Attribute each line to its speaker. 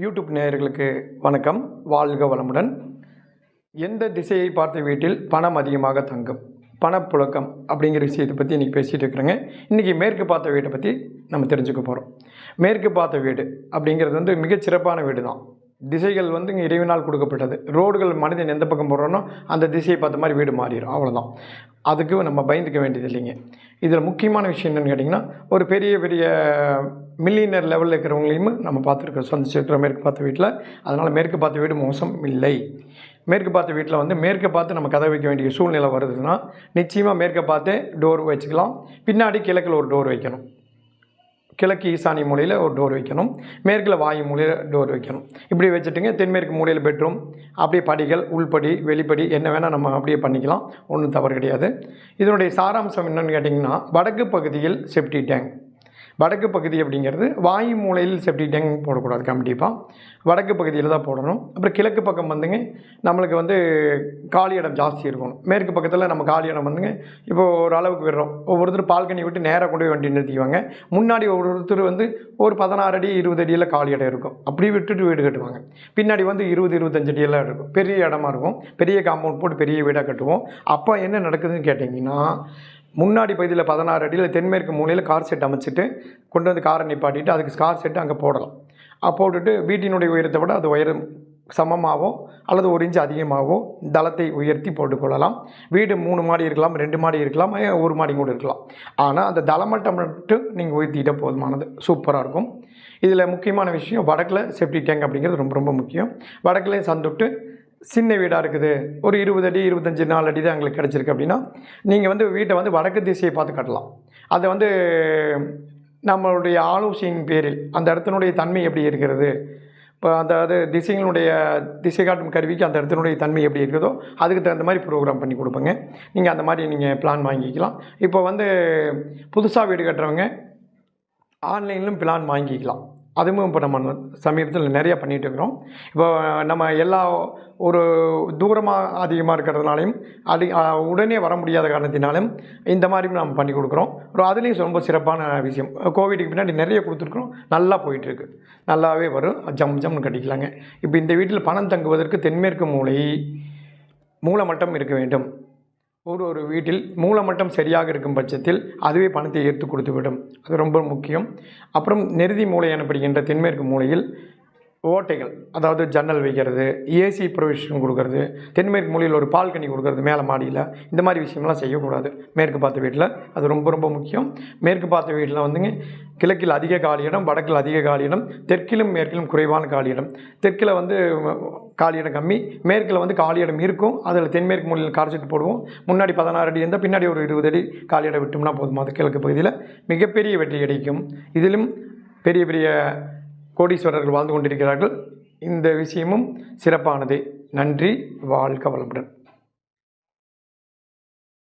Speaker 1: YouTube நேயர்களுக்கு வணக்கம். வாழ்க வளமுடன். எந்த திசையை பார்த்த வீட்டில் பணம் அதிகமாக தங்கும்? பணப்புழக்கம் அப்படிங்கிற விஷயத்தை பற்றி இன்றைக்கி பேசிகிட்டு இருக்கிறேங்க. இன்றைக்கி மேற்கு பார்த்த வீட்டை பற்றி நம்ம தெரிஞ்சுக்க போகிறோம் மேற்கு பார்த்த வீடு அப்படிங்கிறது வந்து மிகச்சிறப்பான வீடு தான் திசைகள் வந்து இங்கே இறைவனால் கொடுக்கப்பட்டது. ரோடுகள் மனிதன் எந்த பக்கம் போடுறானோ அந்த திசையை பார்த்த மாதிரி வீடு மாறிடும். அவ்வளோதான் அதுக்கு நம்ம பயந்துக்க வேண்டியது இல்லைங்க. இதில் முக்கியமான விஷயம் என்னென்னு கேட்டிங்கன்னா ஒரு பெரிய பெரிய மில்லியனர் லெவலில் இருக்கிறவங்களையும் நம்ம பார்த்துருக்கோம். சந்திச்சிருக்கிறோம் மேற்கு பார்த்த வீட்டில். அதனால் மேற்கு பார்த்த வீடு மோசம் இல்லை. மேற்கு பார்த்த வீட்டில் வந்து மேற்கு பார்த்து நம்ம கதை வைக்க வேண்டிய சூழ்நிலை வருதுன்னா நிச்சயமாக மேற்க பார்த்து டோர் வச்சுக்கலாம். பின்னாடி கிழக்கில் ஒரு டோர் வைக்கணும். கிழக்கு ஈசானி மூலையில் ஒரு டோர் வைக்கணும். மேற்கில் வாயு மூலையில் டோர் வைக்கணும். இப்படி வச்சுட்டுங்க தென்மேற்கு மூலையில் பெட்ரூம் அப்படியே படிகள் உள்படி வெளிப்படி என்ன வேணால் நம்ம அப்படியே பண்ணிக்கலாம். ஒன்றும் தவறு கிடையாது. இதனுடைய சாராம்சம் என்னென்னு கேட்டிங்கன்னா வடக்கு பகுதியில் செப்டி டேங்க் வடக்கு பகுதி அப்படிங்கிறது வாயு மூலையில் செப்டி டேங்க் போடக்கூடாது கண்டிப்பாக வடக்கு பகுதியில் தான் போடணும். அப்புறம் கிழக்கு பக்கம் வந்துங்க நம்மளுக்கு வந்து காலி இடம் ஜாஸ்தி இருக்கணும். மேற்கு பக்கத்தில் நம்ம காலி இடம் வந்துங்க இப்போ ஒரு அளவுக்கு விடுறோம். ஒவ்வொருத்தர் பால்கனி விட்டு நேராக கொண்டு போய் வண்டி நிறுத்திக்குவாங்க. முன்னாடி ஒருத்தர் வந்து ஒரு பதினாறு அடி இருபது அடியில் காலி இடம் இருக்கும். அப்படி விட்டுட்டு வீடு கட்டுவாங்க. பின்னாடி வந்து இருபது இருபத்தஞ்சு அடியெல்லாம் இருக்கும். பெரிய இடமா இருக்கும். பெரிய காம்பவுண்ட் போட்டு பெரிய வீடாக கட்டுவோம். அப்போ என்ன நடக்குதுன்னு கேட்டிங்கன்னா முன்னாடி பகுதியில் பதினாறு அடியில் தென்மேற்கு மூலையில் கார் செட் அமைச்சிட்டு கொண்டு வந்து காரை நிப்பாட்டிட்டு அதுக்கு கார் செட்டு அங்கே போடலாம். போட்டுட்டு வீட்டினுடைய உயரத்தை விட அது உயரம் சமமாகவோ அல்லது ஒரு இன்ச்சு அதிகமாகவோ தளத்தை உயர்த்தி போட்டுக்கொள்ளலாம். வீடு மூணு மாடி இருக்கலாம் ரெண்டு மாடி இருக்கலாம் ஒரு மாடி கூட இருக்கலாம். ஆனால் அந்த தளமட்டம் மட்டும் நீங்கள் உயர்த்திக்கிட்ட போதுமானது. சூப்பராக இருக்கும். இதில் முக்கியமான விஷயம் வடக்கில் சேஃப்டி டேங்க் அப்படிங்கிறது ரொம்ப ரொம்ப முக்கியம். வடக்குலேயும் சந்துட்டு சின்ன வீடாக இருக்குது. ஒரு இருபது அடி இருபத்தஞ்சி நாலு அடி தான் எங்களுக்கு கிடச்சிருக்கு அப்படின்னா நீங்கள் வந்து வீட்டை வந்து வடக்கு திசையை பார்த்து கட்டலாம். அதை வந்து நம்மளுடைய ஆலோசனையின் பேரில் அந்த இடத்தினுடைய தன்மை எப்படி இருக்கிறது? இப்போ அந்த அது திசைகளுடைய திசை காட்டும் கருவிக்கு அந்த இடத்தினுடைய தன்மை எப்படி இருக்குதோ அதுக்கு தகுந்த மாதிரி ப்ரோக்ராம் பண்ணி கொடுப்பேங்க. நீங்கள் அந்த மாதிரி நீங்கள் பிளான் வாங்கிக்கலாம். இப்போ வந்து புதுசாக வீடு கட்டுறவங்க ஆன்லைன்லையும் பிளான் வாங்கிக்கலாம். அதுவும் இப்போ நம்ம சமீபத்தில் நிறையா பண்ணிகிட்டு இருக்கிறோம். இப்போ நம்ம எல்லா ஒரு தூரமாக அதிகமாக இருக்கிறதுனாலையும் அடி உடனே வர முடியாத காரணத்தினாலும் இந்த மாதிரி நம்ம பண்ணி கொடுக்குறோம். ஒரு அதுலேயும் ரொம்ப சிறப்பான விஷயம். கோவிடுக்கு பின்னாடி நிறைய கொடுத்துருக்குறோம். நல்லா போயிட்டுருக்கு. நல்லாவே வரும். ஜம் ஜம்னு கட்டிக்கலாங்க. இப்போ இந்த வீட்டில் பணம் தங்குவதற்கு தென்மேற்கு மூளை மூலமட்டம் இருக்க வேண்டும். ஒரு ஒரு வீட்டில் மூலமட்டம் சரியாக இருக்கும் பட்சத்தில் அதுவே பணத்தை ஈர்த்து கொடுத்துவிடும். அது ரொம்ப முக்கியம். அப்புறம் நெருதி மூலை எனப்படுகின்ற தென்மேற்கு மூலையில் ஓட்டைகள் அதாவது ஜன்னல் வைக்கிறது ஏசி ப்ரொவிஷன் கொடுக்கறது தென்மேற்கு மொழியில் ஒரு பால்கனி கொடுக்கறது மேலே மாடியில். இந்த மாதிரி விஷயம்லாம் செய்யக்கூடாது. மேற்கு பார்த்த வீட்டில் அது ரொம்ப ரொம்ப முக்கியம். மேற்கு பார்த்த வீட்டில் வந்துங்க கிழக்கில் அதிக காலியிடம் வடக்கில் அதிக காலியிடம் தெற்கிலும் மேற்கிலும் குறைவான காலியிடம் தெற்கில் வந்து காலியிடம் கம்மி மேற்கில் வந்து காலியிடம் இருக்கும். அதில் தென்மேற்கு மூலையில் கார்செட் போடுவோம். முன்னாடி பதினாறு அடி இருந்தால் பின்னாடி ஒரு இருபது அடி காலியிடம் விட்டோம்னா போதும். அது கிழக்கு பகுதியில் மிகப்பெரிய வெற்றி கிடைக்கும் இதிலும் பெரிய பெரிய கோடீஸ்வரர்கள் வாழ்ந்து கொண்டிருக்கிறார்கள். இந்த விஷயமும் சிறப்பானதே. நன்றி வாழ்க வளமுடன்.